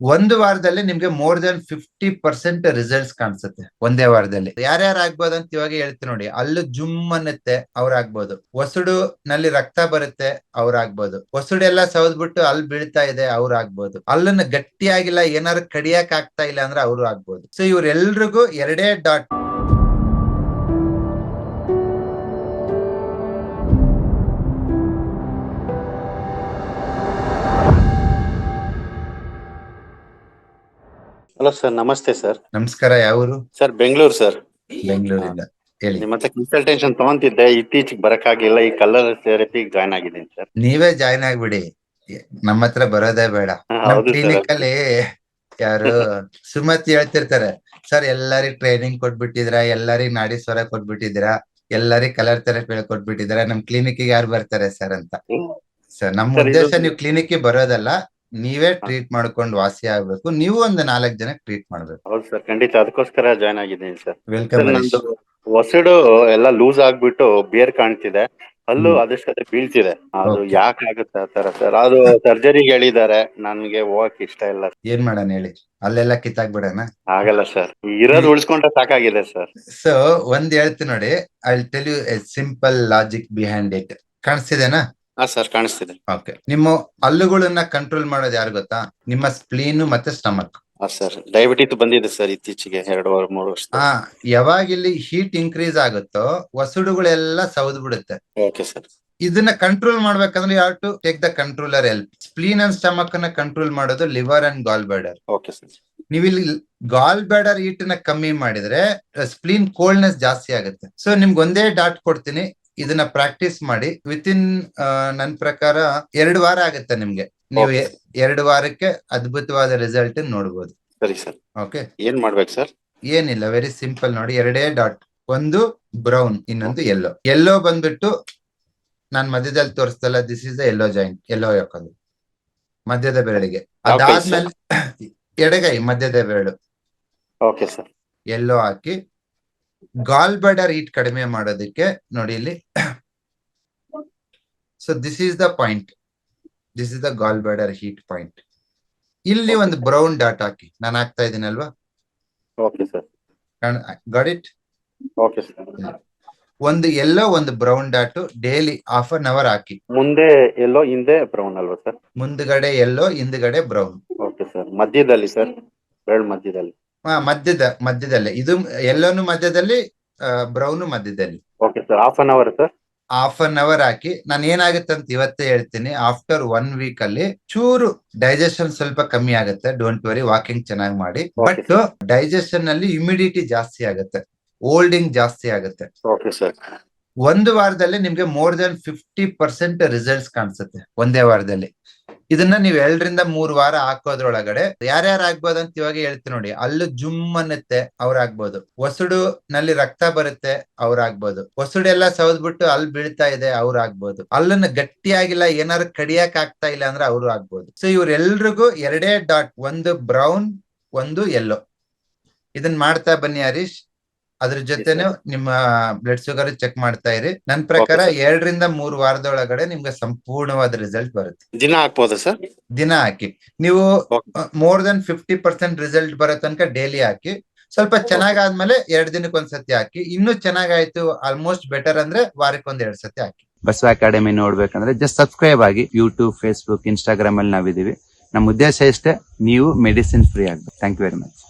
ಒಂದು ವಾರದಲ್ಲಿ ನಿಮ್ಗೆ more than fifty percent results ಕಾಣಿಸುತ್ತೆ ಒಂದೇ ವಾರದಲ್ಲಿ. ಯಾರ್ಯಾರು ಆಗ್ಬೋದು ಅಂತ ಇವಾಗ ಹೇಳ್ತೀನಿ ನೋಡಿ. ಅಲ್ಲೂ ಜುಮ್ ಅನ್ನತ್ತೆ ಅವ್ರ ಆಗ್ಬೋದು. ಹೊಸಡು ನಲ್ಲಿ ರಕ್ತ ಬರುತ್ತೆ ಅವ್ರಾಗ್ಬೋದು ಆಗ್ಬೋದು. ಹೊಸಡು ಎಲ್ಲ ಸವದ್ಬಿಟ್ಟು ಅಲ್ಲಿ ಬೀಳ್ತಾ ಇದೆ, ಅವ್ರ ಆಗ್ಬೋದು. ಅಲ್ಲನ್ನ ಗಟ್ಟಿಯಾಗಿಲ್ಲ ಏನಾರು ಕಡಿಯಕ್ ಆಗ್ತಾ ಇಲ್ಲ ಅಂದ್ರೆ ಅವ್ರು ಆಗ್ಬೋದು. ಸೊ ಇವ್ರೆಲ್ರಿಗೂ ಎರಡೇ ಡಾಟ್ ಹಲೋ ಸರ್ ನಮಸ್ತೆ ಸರ್ ನಮಸ್ಕಾರ. ಯಾವೂರು ಸರ್ ಬೆಂಗಳೂರು ಸರ್ ಬೆಂಗಳೂರಿಂದ. ಹೇಳಿ. ನಿಮ್ಮ ಹತ್ರ ಕನ್ಸಲ್ಟೇಷನ್ ತಗೊಂತಿದ್ದೆ. ಇತ್ತೀಚೆಗೆ ಬರಕ್ಕಾಗಿಲ್ಲ. ಈ ಕಲರ್ ಥೆರಪಿ ಜಾಯ್ನ್ ಆಗಿದ್ದೀನಿ ಸರ್ ನೀವೇ ಜಾಯ್ನ್ ಆಗ್ಬಿಡಿ. ನಮ್ಮ ಹತ್ರ ಬರೋದೇ ಬೇಡ. ಕ್ಲಿನಿಕ್ ಅಲ್ಲಿ ಯಾರು ಸುಮತಿ ಹೇಳ್ತಿರ್ತಾರೆ. ಸರ್ ಎಲ್ಲರಿಗ್ ಟ್ರೈನಿಂಗ್ ಕೊಟ್ಬಿಟ್ಟಿದ್ರ ಎಲ್ಲರಿಗ್ ನಾಡಿ ಸ್ವರ ಕೊಟ್ಬಿಟ್ಟಿದ್ರ ಎಲ್ಲರಿಗ್ ಕಲರ್ ಥೆರಪಿ ಕೊಟ್ಬಿಟ್ಟಿದ್ರ ನಮ್ ಕ್ಲಿನಿಕ್ ಯಾರು ಬರ್ತಾರೆ ಸರ್ ಅಂತ. ಸರ್ ನಮ್ ಇದು- ಉದ್ದೇಶ ನೀವು ಕ್ಲಿನಿಕ್ ಬರೋದಲ್ಲ. ನೀವೇ ಟ್ರೀಟ್ ಮಾಡ್ಕೊಂಡು ವಾಸಿ ಆಗ್ಬೇಕು. ನೀವು ಒಂದು ನಾಲ್ಕು ಜನ ಟ್ರೀಟ್ ಮಾಡ್ಬೇಕು. ಹೌದು ಸರ್ ಖಂಡಿತ ಅದಕ್ಕೋಸ್ಕರ ಜಾಯ್ನ್ ಆಗಿದ್ದೀನಿ ಸರ್. ವೆಲ್ಕಮ್ ನಂದು ಹೊಸಡು ಎಲ್ಲ ಲೂಸ್ ಆಗ್ಬಿಟ್ಟು ಬೇರ್ ಕಾಣ್ತಿದೆ. ಅಲ್ಲೂ ಅದಷ್ಟು ಬೀಳ್ತಿದೆ. ಅದು Okay. ಯಾಕೆ ಆಗುತ್ತೆ ಆ ತರ ಸರ್? ಅದು ಸರ್ಜರಿ ಹೇಳಿದ್ದಾರೆ. ನನ್ಗೆ ಹೋಗಕ್ ಇಷ್ಟ ಇಲ್ಲ. ಏನ್ ಮಾಡೋಣ ಹೇಳಿ? ಅಲ್ಲೆಲ್ಲ ಕಿತ್ತಾಕ್ಬಿಡೋಣ? ಆಗಲ್ಲ ಸರ್. ಇರೋದು ಉಳಿಸ್ಕೊಂಡ್ರೆ ಸಾಕಾಗಿದೆ ಸರ್. ಸೊ ಒಂದ್ ಹೇಳ್ತೀನಿ ನೋಡಿ. I tell you a simple logic behind it ಕಾಣಿಸ್ತಿದೆನಾ? Sir ಕಾಣಿಸ್ತಿದೆ. ಓಕೆ. ನಿಮ್ಮ ಹಲ್ಲುಗಳನ್ನ ಕಂಟ್ರೋಲ್ ಮಾಡೋದು ಯಾರು ಗೊತ್ತಾ? ನಿಮ್ಮ ಸ್ಪ್ಲೀನ್ ಮತ್ತೆ ಸ್ಟಮಕ್ ಹಾ ಸರ್ ಡಯಾಬಿಟಿಸ್ ಬಂದಿದೆ ಸರ್ ಇತ್ತೀಚೆಗೆ ಎರಡು ವಾರ ಮೂರು ವರ್ಷ. ಹಾ ಯಾವಾಗ ಇಲ್ಲಿ ಹೀಟ್ ಇನ್ಕ್ರೀಸ್ ಆಗುತ್ತೋ ವಸುಡುಗಳೆಲ್ಲ ಸೌದ್ ಬಿಡುತ್ತೆ. Okay sir. ಇದನ್ನ ಕಂಟ್ರೋಲ್ ಮಾಡ್ಬೇಕಂದ್ರೆ ಯಾವ to take the controller help spleen and stomach ಅನ್ನ ಕಂಟ್ರೋಲ್ ಮಾಡೋದು liver and gall bladder okay sir. ನೀವು ಇಲ್ಲಿ ಗಾಲ್ ಬ್ಯಾಡರ್ ಹೀಟ್ನ ಕಮ್ಮಿ ಮಾಡಿದ್ರೆ ಸ್ಪ್ಲೀನ್ ಕೋಲ್ಡ್ನೆಸ್ ಜಾಸ್ತಿ ಆಗುತ್ತೆ. ಸೊ ನಿಮ್ಗೆ ಒಂದೇ ಡಾಟ್ ಕೊಡ್ತೀನಿ. ಇದನ್ನ ಪ್ರಾಕ್ಟೀಸ್ ಮಾಡಿ ವಿತ್ ಇನ್ ನನ್ನ ಪ್ರಕಾರ ಎರಡು ವಾರ ಆಗುತ್ತೆ ನಿಮ್ಗೆ. ನೀವು ಎರಡು ವಾರಕ್ಕೆ ಅದ್ಭುತವಾದ ರಿಸಲ್ಟ್ ನೋಡ್ಬೋದು. ಸರಿ ಸರ್. ಓಕೆ ಏನ್ ಮಾಡ್ಬೇಕು ಸರ್? ಏನಿಲ್ಲ ವೆರಿ ಸಿಂಪಲ್ ನೋಡಿ ಎರಡೇ ಡಾಟ್ ಒಂದು ಬ್ರೌನ್ ಇನ್ನೊಂದು ಎಲ್ಲೋ ಎಲ್ಲೋ ಬಂದ್ಬಿಟ್ಟು ನಾನ್ ಮಧ್ಯದಲ್ಲಿ ತೋರಿಸ್ತಲ್ಲ this is the yellow joint yellow ಯಾಕೋದು? ಮಧ್ಯದ ಬೆರಳಿಗೆ. ಅದಾದ್ಮೇಲೆ ಎಡಗೈ ಮಧ್ಯದ ಬೆರಳು. ಓಕೆ ಸರ್ ಎಲ್ಲೋ ಹಾಕಿ ಗಾಲ್ ಬ್ಯಾಡರ್ ಹೀಟ್ ಕಡಿಮೆ ಮಾಡೋದಕ್ಕೆ ನೋಡಿ ಇಲ್ಲಿ. So this is the point this is the gall bladder heat point ಇಲ್ಲಿ ಒಂದು ಬ್ರೌನ್ ಡಾಟ್ ಹಾಕಿ. ನಾನು ಹಾಕ್ತಾ ಇದ್ದೀನಲ್ವಾ okay sir got it okay sir ಒಂದು ಎಲ್ಲೋ ಒಂದು brown dot daily half an hour ಹಾಕಿ. ಮುಂದೆ ಎಲ್ಲೋ ಹಿಂದೆ ಬ್ರೌನ್ ಅಲ್ವಾ ಸರ್ ಮುಂದ್ಗಡೆ ಎಲ್ಲೋ ಹಿಂದ್ಗಡೆ ಬ್ರೌನ್ ಓಕೆ ಸರ್ ಮಧ್ಯದಲ್ಲಿ ಸರ್ ಎರಡು ಮಧ್ಯದಲ್ಲಿ. ಹಾ ಮಧ್ಯದ ಮಧ್ಯದಲ್ಲಿ. ಇದು ಎಲ್ಲೋನು ಮಧ್ಯದಲ್ಲಿ ಬ್ರೌನು ಮಧ್ಯದಲ್ಲಿ. Okay sir half an hour sir half an hour ಹಾಕಿ. ನಾನು ಏನಾಗುತ್ತೆ ಅಂತ ಇವತ್ತೇ ಹೇಳ್ತೀನಿ. ಆಫ್ಟರ್ ಒನ್ ವೀಕ್ ಅಲ್ಲಿ ಚೂರು ಡೈಜೆಷನ್ ಸ್ವಲ್ಪ ಕಮ್ಮಿ ಆಗುತ್ತೆ. ಡೋಂಟ್ ವರಿ ವಾಕಿಂಗ್ ಚೆನ್ನಾಗಿ ಮಾಡಿ. ಬಟ್ ಡೈಜೆಷನ್ ಅಲ್ಲಿ ಇಮಿಡಿಟಿ ಜಾಸ್ತಿ ಆಗುತ್ತೆ. ಓಲ್ಡಿಂಗ್ ಜಾಸ್ತಿ ಆಗುತ್ತೆ. ಓಕೆ ಸರ್ ಒಂದು ವಾರದಲ್ಲಿ ನಿಮ್ಗೆ more than fifty percent results ಕಾಣಿಸುತ್ತೆ. ಒಂದೇ ವಾರದಲ್ಲಿ. ಇದನ್ನ ನೀವು ಎರಡರಿಂದ ಮೂರ್ ವಾರ ಹಾಕೋದ್ರೊಳಗಡೆ ಯಾರ್ಯಾರು ಆಗ್ಬೋದು ಅಂತ ಇವಾಗ ಹೇಳ್ತೀನಿ ನೋಡಿ. ಅಲ್ಲೂ ಜುಮ್ ಅನ್ನತ್ತೆ ಅವ್ರ ಆಗ್ಬೋದು ಹೊಸಡು ನಲ್ಲಿ ರಕ್ತ ಬರುತ್ತೆ ಅವ್ರ ಆಗ್ಬೋದು ಹೊಸಡು ಎಲ್ಲ ಸವದ್ಬಿಟ್ಟು ಅಲ್ಲಿ ಬೀಳ್ತಾ ಇದೆ ಅವ್ರ ಆಗ್ಬೋದು ಅಲ್ಲನ್ನ ಗಟ್ಟಿಯಾಗಿಲ್ಲ, ಏನಾದ್ರು ಕಡಿಯಕ್ ಆಗ್ತಾ ಇಲ್ಲ ಅಂದ್ರೆ ಅವ್ರು ಆಗ್ಬೋದು. ಸೊ ಇವ್ರೆಲ್ರಿಗೂ ಎರಡೇ ಡಾಟ್, ಒಂದು ಬ್ರೌನ್, ಒಂದು ಎಲ್ಲೋ ಇದನ್ನ ಮಾಡ್ತಾ ಬನ್ನಿ ಹರೀಶ್. ಅದ್ರ ಜೊತೆನೆ ನಿಮ್ಮ ಬ್ಲಡ್ ಶುಗರ್ ಚೆಕ್ ಮಾಡ್ತಾ ಇರಿ. ನನ್ ಪ್ರಕಾರ ಎರಡರಿಂದ ಮೂರು ವಾರದೊಳಗಡೆ ನಿಮ್ಗೆ ಸಂಪೂರ್ಣವಾದ ರಿಸಲ್ಟ್ ಬರುತ್ತೆ. ದಿನ ಹಾಕ್ಬೋದಾ ಸರ್ ದಿನ ಹಾಕಿ. ನೀವು more than fifty percent result ಬರೋ ತನಕ ಡೈಲಿ ಹಾಕಿ. ಸ್ವಲ್ಪ ಚೆನ್ನಾಗಾದ್ಮೇಲೆ ಎರಡ್ ದಿನಕ್ಕೆ ಒಂದ್ಸತಿ ಹಾಕಿ. ಇನ್ನೂ ಚೆನ್ನಾಗಾಯ್ತು ಆಲ್ಮೋಸ್ಟ್ ಬೆಟರ್ ಅಂದ್ರೆ ವಾರಕ್ಕೆ ಒಂದ್ ಎರಡ್ ಸತಿ ಹಾಕಿ. ಬಸವ ಅಕಾಡೆಮಿ ನೋಡ್ಬೇಕಂದ್ರೆ ಜಸ್ಟ್ ಸಬ್ಸ್ಕ್ರೈಬ್ ಆಗಿ ಯೂಟ್ಯೂಬ್ ಫೇಸ್ಬುಕ್ ಇನ್ಸ್ಟಾಗ್ರಾಮ್ ಅಲ್ಲಿ ನಾವಿದೀವಿ ನಮ್ಮ ಉದ್ದೇಶ ಇಷ್ಟೇ ನೀವು ಮೆಡಿಸಿನ್ ಫ್ರೀ ಆಗ್ಬೇಕು. Thank you very much